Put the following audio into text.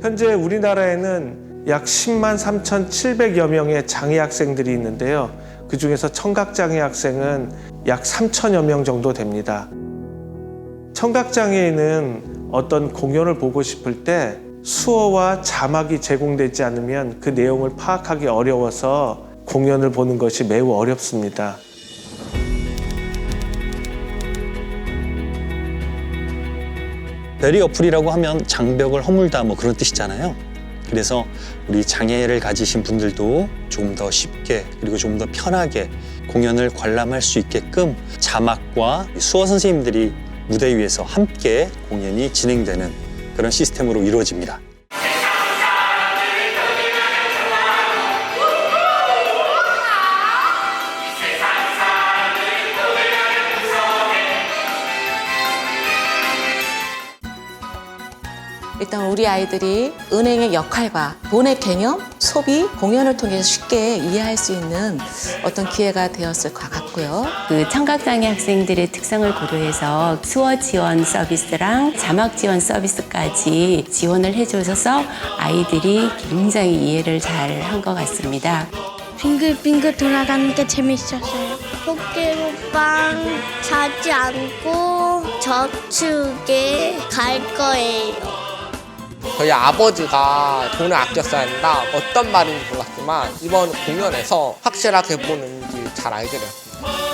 현재 우리나라에는 약 10만 3,700여 명의 장애 학생들이 있는데요. 그 중에서 청각장애 학생은 약 3천여 명 정도 됩니다. 청각장애인은 어떤 공연을 보고 싶을 때 수어와 자막이 제공되지 않으면 그 내용을 파악하기 어려워서 공연을 보는 것이 매우 어렵습니다. 베리어풀이라고 하면 장벽을 허물다 뭐 그런 뜻이잖아요. 그래서 우리 장애를 가지신 분들도 좀더 쉽게 그리고 좀더 편하게 공연을 관람할 수 있게끔 자막과 수어 선생님들이 무대 위에서 함께 공연이 진행되는 그런 시스템으로 이루어집니다. 일단 우리 아이들이 은행의 역할과 돈의 개념, 소비, 공연을 통해서 쉽게 이해할 수 있는 어떤 기회가 되었을 것 같고요. 그 청각장애 학생들의 특성을 고려해서 수어 지원 서비스랑 자막 지원 서비스까지 지원을 해줘서 아이들이 굉장히 이해를 잘 한 것 같습니다. 빙글빙글 돌아가는 게 재밌었어요. 포켓몬빵 사지 않고 저축에 갈 거예요. 저희 아버지가 돈을 아껴 써야 한다 어떤 말인지 몰랐지만 이번 공연에서 확실하게 보는지 잘 알게 됐어요.